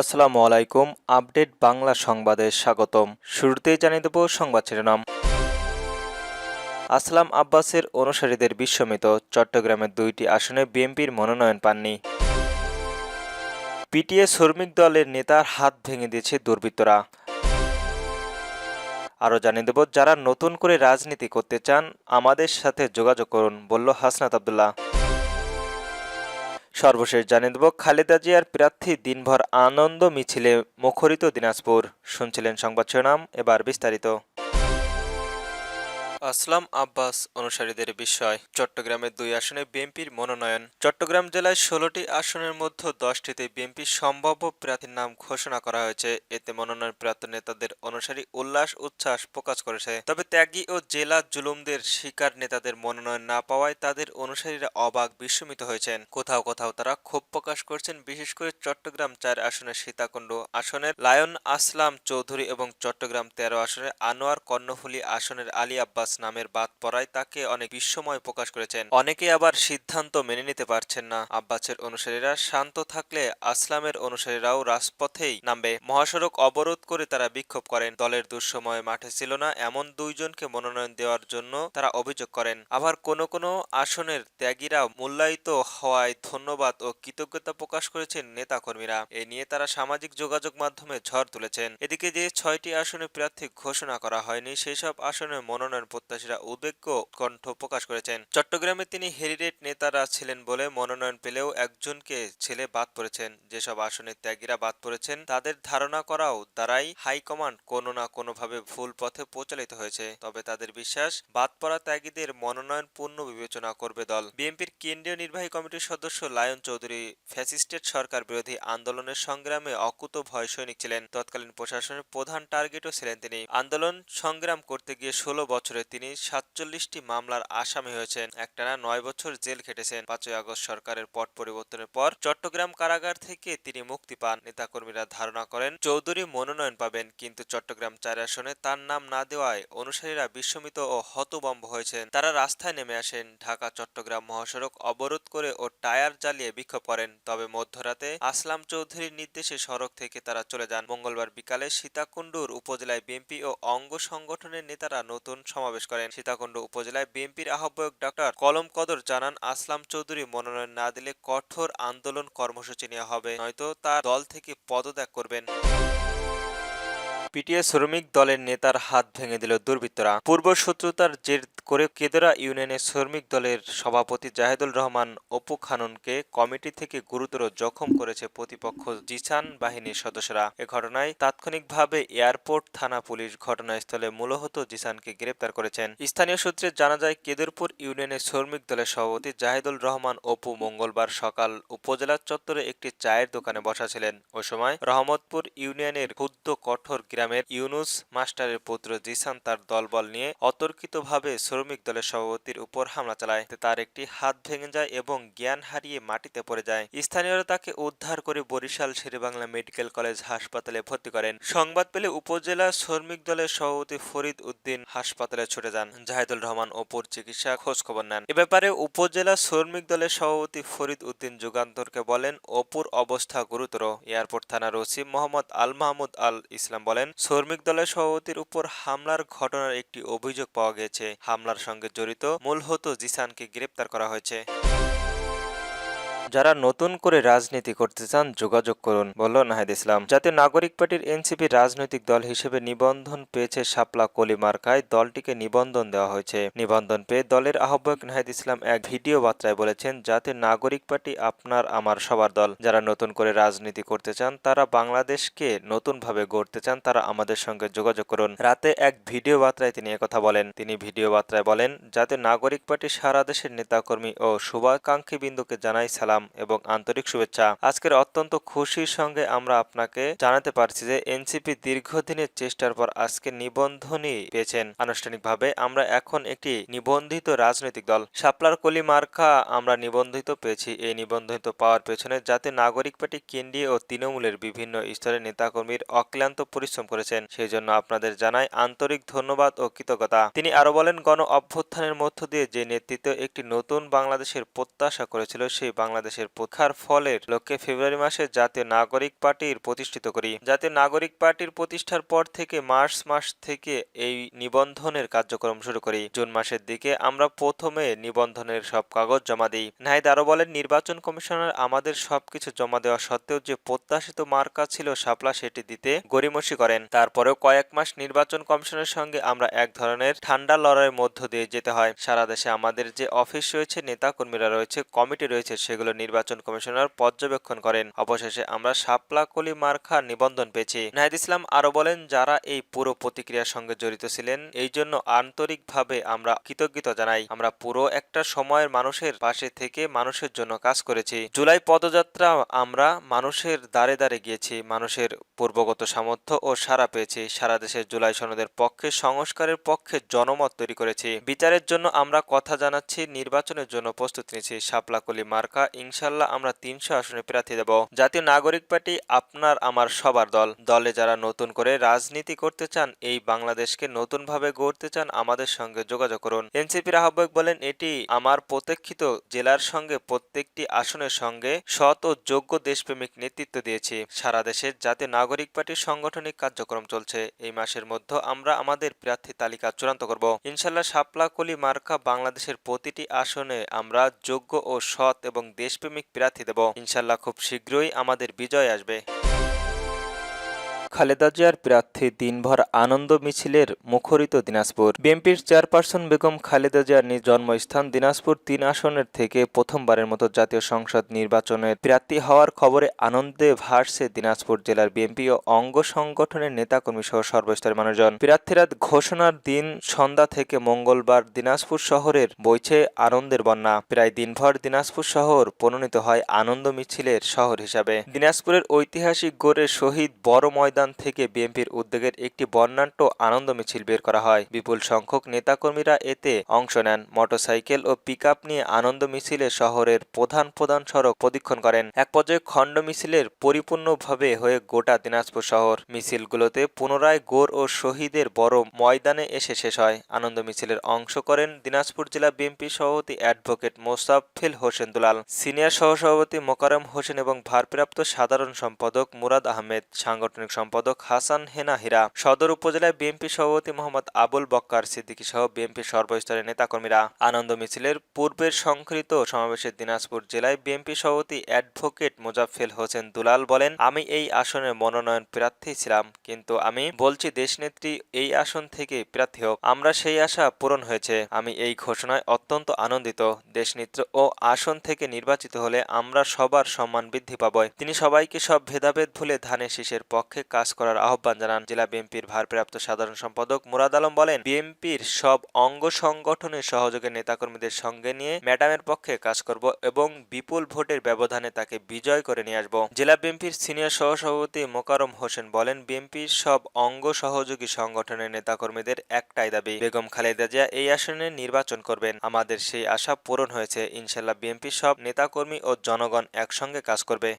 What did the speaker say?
আসসালামু আলাইকুম, আপডেট বাংলা সংবাদে স্বাগতম। শুরুতেই জানিয়ে দেব সংবাদ শিরোনাম। আসলাম আব্বাসের অনুসারীদের বিস্মিত, চট্টগ্রামের দুইটি আসনে বিএনপির মনোনয়ন পাননি। পিটিএ শ্রমিক দলের নেতার হাত ভেঙে দিয়েছে দুর্বৃত্তরা। আরও জানিয়ে দেব, যারা নতুন করে রাজনীতি করতে চান, আমাদের সাথে যোগাযোগ করুন, বলল হাসনাত আবদুল্লাহ। সর্বশেষ জানিয়ে দেব, খালেদা জিয়ার প্রার্থী দিনভর আনন্দ মিছিলে মুখরিত দিনাজপুর। শুনছিলেন সংবাদ শিরোনাম, এবার বিস্তারিত। আসলাম আব্বাস অনুসারীদের বিষয়। চট্টগ্রামের দুই আসনে বিএনপির মনোনয়ন। চট্টগ্রাম জেলায় ষোলোটি আসনের মধ্যে দশটিতে বিএনপির সম্ভাব্য প্রার্থীর নাম ঘোষণা করা হয়েছে। এতে মনোনয়ন প্রাপ্ত নেতাদের অনুসারী উল্লাস, উচ্ছ্বাস প্রকাশ করেছে। তবে ত্যাগী ও জেলা জুলুমদের শিকার নেতাদের মনোনয়ন না পাওয়ায় তাদের অনুসারীরা অবাক, বিস্মিত হয়েছেন। কোথাও কোথাও তারা ক্ষোভ প্রকাশ করছেন, বিশেষ করে চট্টগ্রাম চার আসনের সীতাকুণ্ড আসনের লায়ন আসলাম চৌধুরী এবং চট্টগ্রাম তেরো আসনের আনোয়ার কর্ণফুলী আসনের আলী আব্বাস। নামের বাদ পড়ায় তাকে অনেক বিস্ময় প্রকাশ করেছেন। অনেকে আবার সিদ্ধান্ত মেনে নিতে পারছেন না। আব্বাসের অনুসারীরা শান্ত থাকলে আসলামের অনুসারীরাও রাজপথেই নামবে। মহাসড়ক অবরোধ করে তারা বিক্ষোভ করেন। দলের দুঃসময় মাঠে ছিল না এমন দুইজনকে মনোনয়ন দেওয়ার জন্য তারা অভিযোগ করেন। আবার কোনো কোনো আসনের ত্যাগীরা মূল্যায়িত হওয়ায় ধন্যবাদ ও কৃতজ্ঞতা প্রকাশ করেছেন নেতাকর্মীরা। এ নিয়ে তারা সামাজিক যোগাযোগ মাধ্যমে ঝড় তুলেছেন। এদিকে যে ছয়টি আসনে প্রার্থী ঘোষণা করা হয়নি সেই সব আসনে মনোনয়ন প্রত্যাশীরা উদ্বেগ্য কণ্ঠ প্রকাশ করেছেন। চট্টগ্রামে তিনি হেরিটেজ নেতারা ছিলেন বলে মনোনয়ন পেলেও একজনকে ছেলে বাদ পড়েছেন। যেসব আসনে ত্যাগীরা বাদ পড়েছেন, তাদের ধারণা করাও দ্বারাই হাইকমান্ড কোনো না কোনোভাবে ভুল পথে পরিচালিত হয়েছে। তবে তাদের বিশ্বাস, বাদ পড়া ত্যাগীদের মনোনয়ন পূর্ণ বিবেচনা করবে দল। বিএনপির কেন্দ্রীয় নির্বাহী কমিটির সদস্য লায়ন চৌধুরী ফ্যাসিস্টেট সরকার বিরোধী আন্দোলনের সংগ্রামে অকুত ভয় সৈনিক ছিলেন। তৎকালীন প্রশাসনের প্রধান টার্গেটও ছিলেন তিনি। আন্দোলন সংগ্রাম করতে গিয়ে ষোলো বছরে তিনি সাতচল্লিশটি মামলার আসামি হয়েছেন। একটানা নয় বছর জেল খেটেছেন। পাঁচই আগস্ট সরকারের পট পরিবর্তনের পর চট্টগ্রাম কারাগার থেকে তিনি মুক্তি পান। নেতাকর্মীরা ধারণা করেন, চৌধুরী মনোনয়ন পাবেন, কিন্তু চট্টগ্রাম চার আসনে তার নাম না দেওয়ায় অনুসারীরা বিস্মিত ও হতবম্ব হয়েছেন। তারা রাস্তায় নেমে আসেন। ঢাকা চট্টগ্রাম মহাসড়ক অবরোধ করে ও টায়ার জ্বালিয়ে বিক্ষোভ করেন। তবে মধ্যরাতে আসলাম চৌধুরীর নির্দেশে সড়ক থেকে তারা চলে যান। মঙ্গলবার বিকালে সীতাকুণ্ডুর উপজেলায় বিএনপি ও অঙ্গ সংগঠনের নেতারা নতুন সমাবেশ করেন। সীতাকুণ্ড উপজেলায় বিএনপির আহ্বায়ক ডক্টর কলম কদর জানান, আসলাম চৌধুরী মনোনয়ন না দিলে কঠোর আন্দোলন কর্মসূচি নেওয়া হবে, নয়তো তার দল থেকে পদত্যাগ করবেন। পিটিএ শ্রমিক দলের নেতার হাত ভেঙে দিল দুর্বৃত্তরা। পূর্ব শত্রুতার জের করে কেদরা ইউনিয়নের শ্রমিক দলের সভাপতি জাহেদুল রহমান, অপু খানুনকে কমিটি থেকে গুরুতর জখম করেছে প্রতিপক্ষ জিসান বাহিনীর সদস্যরা। এ ঘটনায় তাৎক্ষণিকভাবে এয়ারপোর্ট থানা পুলিশ ঘটনাস্থলে মূলহত জিসানকে গ্রেপ্তার করেছেন। স্থানীয় সূত্রে জানা যায়, কেদরপুর ইউনিয়নের শ্রমিক দলের সভাপতি জাহিদুল রহমান, অপু মঙ্গলবার সকাল উপজেলা চত্বরে একটি চায়ের দোকানে বসা ছিলেন। ওই সময় রহমতপুর ইউনিয়নের ক্ষুদ্র কঠোর গ্রামের ইউনুস মাস্টারের পুত্র জিসান তার দলবল নিয়ে অতর্কিতভাবে শ্রমিক দলের সভাপতির উপর হামলা চালায়। তার একটি হাত ভেঙে যায় এবং জ্ঞান হারিয়ে মাটিতে পড়ে যায়। স্থানীয়রা তাকে উদ্ধার করে বরিশাল শেরেবাংলা মেডিকেল কলেজ হাসপাতালে ভর্তি করেন। সংবাদ পেলে উপজেলা শ্রমিক দলের সভাপতি ফরিদ উদ্দিন হাসপাতালে ছুটে যান। জাহেদুল রহমান অপুর চিকিৎসা খোঁজ খবর নেন। এ ব্যাপারে উপজেলা শ্রমিক দলের সভাপতি ফরিদ উদ্দিন যুগান্তরকে বলেন, অপুর অবস্থা গুরুতর। এয়ারপোর্ট থানার ওসি মোহাম্মদ আল মাহমুদ আল ইসলাম বলেন শ্রমিক দলের সভাপতির উপর হামলার ঘটনার একটি অভিযোগ পাওয়া গেছে। হামলার সঙ্গে জড়িত মূলহত জিসানকে গ্রেপ্তার করা হয়েছে। যারা নতুন করে রাজনীতি করতে চান, যোগাযোগ করুন, বলল নাহিদ ইসলাম। জাতীয় নাগরিক পার্টির এনসিপি রাজনৈতিক দল হিসেবে নিবন্ধন পেয়েছে শাপলা কলি মার্কায় দলটিকে নিবন্ধন দেওয়া হয়েছে। নিবন্ধন পেয়ে দলের আহ্বায়ক নাহিদ ইসলাম এক ভিডিও বার্তায় বলেছেন, জাতীয় নাগরিক পার্টি আপনার, আমার সবার দল। যারা নতুন করে রাজনীতি করতে চান, তারা বাংলাদেশকে নতুনভাবে গড়তে চান, তারা আমাদের সঙ্গে যোগাযোগ করুন। রাতে এক ভিডিও বার্তায় তিনি একথা বলেন। তিনি ভিডিও বার্তায় বলেন, জাতীয় নাগরিক পার্টি সারা দেশের নেতাকর্মী ও শুভাকাঙ্ক্ষী বিন্দুকে জানাই সালাম। এবং আন্তরিক শুভেচ্ছা। আজকের অত্যন্ত খুশির সঙ্গে আমরা আপনাকে জানাতে পারছি যে এনসিপি দীর্ঘদিনের চেষ্টার পর আজকে নিবন্ধনই পেয়েছেন। আনুষ্ঠানিকভাবে আমরা এখন একটি নিবন্ধিত রাজনৈতিক দল। শাপলার কলি মার্কা আমরা নিবন্ধিত পেয়েছি। এই নিবন্ধিত পাওয়ার পেছনে জাতীয় নাগরিক পার্টি, কেন্দ্রীয় ও তৃণমূলের বিভিন্ন স্তরের নেতাকর্মীর অক্লান্ত পরিশ্রম করেছেন। সেই জন্য আপনাদের জানাই আন্তরিক ধন্যবাদ ও কৃতজ্ঞতা। তিনি আরও বলেন, গণ অভ্যুত্থানের মধ্য দিয়ে যে নেতৃত্ব একটি নতুন বাংলাদেশের প্রত্যাশা করেছিল, সেই বাংলাদেশ বাংলাদেশের প্রথার ফলের লক্ষ্যে ফেব্রুয়ারি মাসে জাতীয় নাগরিক পার্টির প্রতিষ্ঠিত করি। জাতীয় নাগরিক পার্টির প্রতিষ্ঠার পর থেকে মার্চ মাস থেকে এই নিবন্ধনের কার্যক্রম শুরু করি। জুন মাসের দিকে আমরা প্রথমে নিবন্ধনের সব কাগজ জমা দিই। নাহিদ আরও বলেন, নির্বাচন কমিশনার আমাদের সবকিছু জমা দেওয়া সত্ত্বেও যে প্রত্যাশিত মার্কা ছিল শাপলা সেটি দিতে গরিমসি করেন। তারপরেও কয়েক মাস নির্বাচন কমিশনের সঙ্গে আমরা এক ধরনের ঠান্ডা লড়াইয়ের মধ্য দিয়ে যেতে হয়। সারা দেশে আমাদের যে অফিস রয়েছে নেতা কর্মীরা রয়েছে, কমিটি রয়েছে, সেগুলো নির্বাচন কমিশনার পর্যবেক্ষণ করেন। অবশেষে আমরা শাপলা কলি মার্কা নিবন্ধন পেয়েছি। নাহিদ ইসলাম আরও বলেন, যারা এই পুরো প্রতিক্রিয়ার সঙ্গে জড়িত ছিলেন, এই জন্য আন্তরিকভাবে আমরা কৃতজ্ঞতা জানাই। আমরা পুরো একটা সময়ের মানুষের পাশে থেকে মানুষের জন্য কাজ করেছি। জুলাই পদযাত্রা আমরা মানুষের দ্বারে দ্বারে গিয়েছি, মানুষের পূর্বগত সামর্থ্য ও সারা পেয়েছি। সারা দেশের জুলাই সনদের পক্ষে, সংস্কারের পক্ষে জনমত তৈরি করেছি। বিচারের জন্য আমরা কথা জানাচ্ছি, নির্বাচনের জন্য প্রস্তুতি নিয়েছি। শাপলাকলি মার্কা ইনশাল্লাহ আমরা তিনশো আসনে প্রার্থী দেব। জাতীয় নাগরিক পার্টি আপনার, আমার, সবার দল। দলে যারা নতুন করে রাজনীতি করতে চান, এই বাংলাদেশকে নতুনভাবে গড়তে চান, আমাদের সঙ্গে যোগাযোগ করুন। এনসিপির আহ্বায়ক বলেন, এটি আমার প্রতীক্ষিত জেলার সঙ্গে প্রত্যেকটি আসনের সঙ্গে সৎ ও যোগ্য দেশপ্রেমিক নেতৃত্ব দিয়েছি। সারা দেশের জাতীয় নাগরিক পার্টির সাংগঠনিক কার্যক্রম চলছে। এই মাসের মধ্যে আমরা আমাদের প্রার্থী তালিকা চূড়ান্ত করব। ইনশাল্লাহ শাপলা কলি মার্কা বাংলাদেশের প্রতিটি আসনে আমরা যোগ্য ও সৎ এবং দেশপ্রেমিক প্রার্থী দেব। ইনশাল্লাহ খুব শীঘ্রই আমাদের বিজয় আসবে। খালেদা জিয়ার প্রার্থী দিনভর আনন্দ মিছিলের মুখরিত দিনাজপুর। বিএনপির চেয়ারপারসন বেগম খালেদা জিয়ার নিজ জন্মস্থান দিনাজপুর তিন আসনের থেকে প্রথমবারের মতো জাতীয় সংসদ নির্বাচনের প্রার্থী হওয়ার খবরে আনন্দে ভাসছে দিনাজপুর জেলার বিএনপি ও অঙ্গ সংগঠনের নেতাকর্মী সহ সর্বস্তরের মানুষজন। প্রার্থীরা ঘোষণার দিন সন্ধ্যা থেকে মঙ্গলবার দিনাজপুর শহরের বইছে আনন্দের বন্যা। প্রায় দিনভর দিনাজপুর শহর পরিণত হয় আনন্দ মিছিলের শহর হিসাবে। দিনাজপুরের ঐতিহাসিক গড়ে শহীদ বড় ময়দান থেকে বিএনপির উদ্যোগের একটি বর্ণাঢ্য আনন্দ মিছিল বের করা হয়। বিপুল সংখ্যক নেতাকর্মীরা এতে অংশ নেন। মোটরসাইকেল ও পিকআপ নিয়ে আনন্দ মিছিলে শহরের প্রধান প্রধান সড়ক প্রদক্ষিণ করেন। এক পর্যায়ে খণ্ড মিছিলের পরিপূর্ণভাবে হয়ে গোটা দিনাজপুর শহর। মিছিলগুলোতে পুনরায় গোর ও শহীদের বড় ময়দানে এসে শেষ হয়। আনন্দ মিছিলের অংশ করেন দিনাজপুর জেলা বিএনপি সভাপতি অ্যাডভোকেট মোসাফিল হোসেন দুলাল। সিনিয়র সহসভাপতি মোকারম হোসেন এবং ভারপ্রাপ্ত সাধারণ সম্পাদক মুরাদ আহমেদ। সাংগঠনিক সম্পাদক হাসান হেনা হীরা সদর উপজেলায় বিএনপি সভাপতি মোহাম্মদ আবুল বক্কার সিদ্দিকী সহ বিএনপি সর্বস্তরের নেতাকর্মীরা আনন্দ মিছিলের পূর্বের সংকৃত সমাবেশে দিনাজপুর জেলায় বিএনপি সভাপতি অ্যাডভোকেট মোজাফেল হোসেন দুলাল বলেন, আমি এই আসনের মনোনয়ন প্রার্থী ছিলাম, কিন্তু আমি বলছি দেশনেত্রী এই আসন থেকে প্রার্থী হোক, আমরা সেই আশা পূরণ হয়েছে। আমি এই ঘোষণায় অত্যন্ত আনন্দিত। দেশনেত্র ও আসন থেকে নির্বাচিত হলে আমরা সবার সম্মান বৃদ্ধি পাবো তিনি সবাইকে সব ভেদাভেদ ভুলে ধানের শীষের পক্ষে কাজ করার আহ্বান জানান জেলা বিএনপির ভারপ্রাপ্ত সাধারণ সম্পাদক মুরাদ আলম বলেন, বিএনপির সব অঙ্গ সংগঠনের সহযোগী নেতাকর্মীদের সঙ্গে নিয়ে ম্যাডামের পক্ষে কাজ করব এবং বিপুল ভোটের ব্যবধানে তাকে বিজয় করে নিয়ে আসব। জেলা বিএনপির সিনিয়র সহসভাপতি মোকারম হোসেন বলেন, বিএনপির সব অঙ্গ সহযোগী সংগঠনের নেতাকর্মীদের একটাই দাবি, বেগম খালেদা জিয়া এই আসনে নির্বাচন করবেন। আমাদের সেই আশা পূরণ হয়েছে। ইনশাল্লাহ বিএনপির সব নেতাকর্মী ও জনগণ একসঙ্গে কাজ করবে।